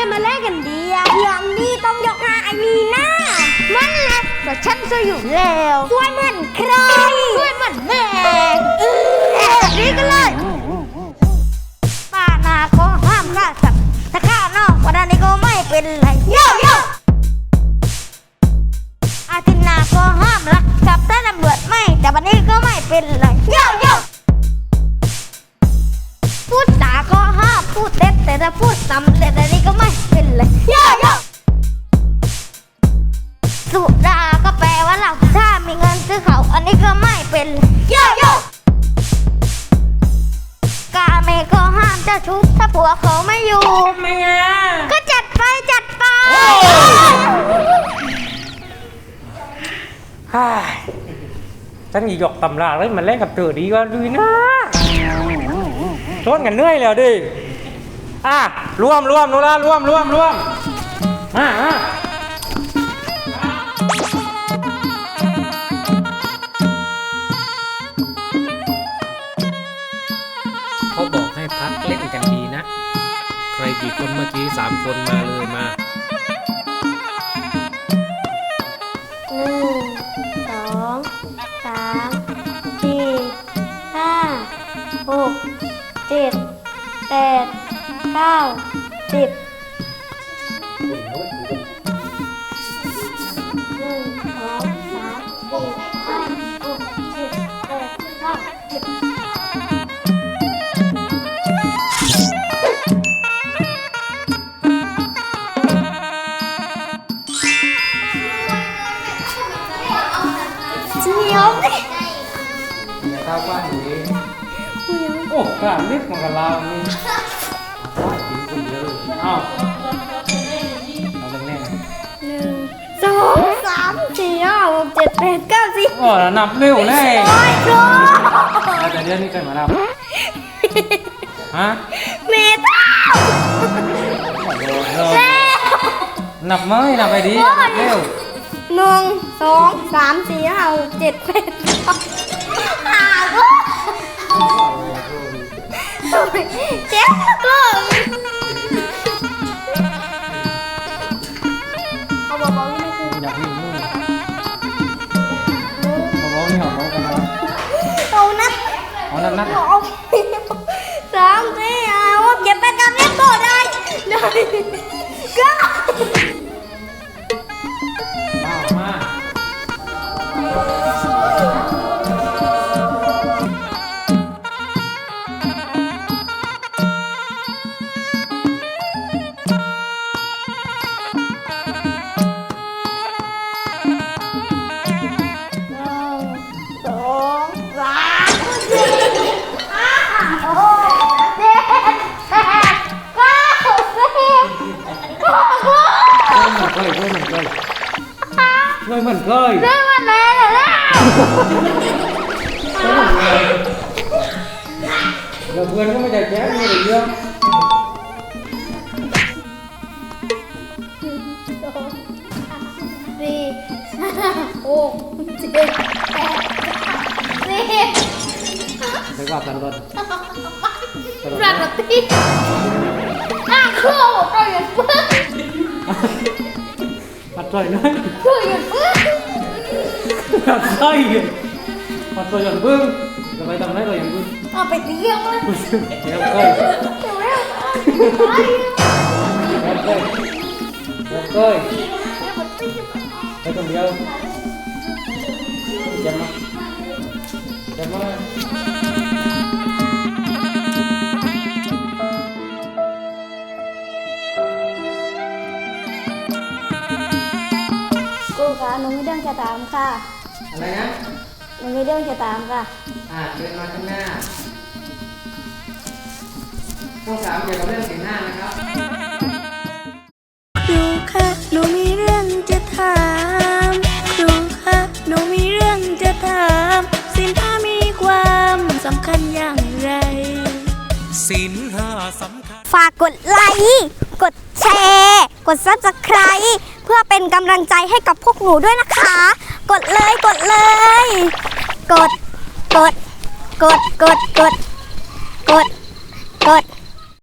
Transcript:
ได้มาเล่นกันดีอะเรื่องนี้ต้องยกให้ไอมีน่ามันแหละแต่ฉันจะอยู่แล้วช่วยเหมือนใคร แต่ถ้าพูดสำเร็จอันนี้ก็ไม่เป็นเลยโยโย่สุดาก็แปลว่าเราถ้ามีเงินซื้อเขาอันนี้ก็ไม่เป็นเลยโยโย่กาเมก็ห้ามเจ้าชู้ถ้าผัวเขาไม่อยู่ไม่ไงก็จัดไปจัดไป ฮ่าฉันอีหยกตำราเลยมันเล่นกับเธอดีกว่าดีนะชนกันเหนื่อยแล้วดิ อะรวมรวมโนราร่วมร่วมร่วมอะอะเขาบอกให้พักเล่นกันดีนะ ใครกี่คนเมื่อกี้สามคนมาเลยมาหนึ่งสองสามสี่ห้าหกเจ็ดแปด เก้าสิบหนึ่งสองสามสี่ห้าหกเจ็ดแปดเก้าสิบเจียวอย่าเข้าบ้านอยู่เองโอ้กล้าลิฟต์มากับเรานี่ คนเดียวเลยเอ้าเอาแน่นหนึ่งสองสามสี่ห้าหกเจ็ดแปดเก้าสิบๆโอ้นับเร็วแน่โอ้ยครูแล้วแต่เดือนนี้ใครมานับฮะเมตานับไหมนับไปดีนับเร็วหนึ่งสองสามสี่ห้าหกเจ็ดแปดเก้าห้าลูกเจ็ดลูก ออยากวิ่งนู่นเขาบอกนี่เหรอเขากันนะเอานะเอานับนับเอาสามสี่ห้าหกเเคยเหมือนเคยเรื่องมันเลยเหรอเนี่ยเดี๋ยวเพื่อนก็ ไม่ได้แจ้งมีอะไรเยอะสี่ห้าหกเจ็ดแปดเก้าสิบไปว่ากันรถรักรถตีอะคื อเราหยุดเพิ่งปัดใจหน่อยคือหยุดเพิ่งปัดใจปัดใจอย่างบึ้งจะไปทำไรก็อย่างบึ้งเอาไปเที่ยวเลยเดี๋ยวเคยเดี๋ยวแล้วเดี๋ยวเคยเดี๋ยวเคยไปคนเดียวจะมาจะมากูคะหนูมีเรื่องจะถามค่ะอะไรนะหนูมีเรื่องจะถามค่ะอ่าเดินมาข้างหน้าข้อสามเกี่ยวกับเรื่องสีหน้านะครับครูคะหนูมีเรื่องจะถามครูคะหนูมีเรื่องจะถามสินค้ามีความสำคัญอย่างไรสินห้าสำคัญ ฝากกดไลค์กดแชร์ กด subscribe เพื่อเป็นกำลังใจให้กับพวกหนูด้วยนะคะ กดเลยกดเลย กด กด กด กด กด กด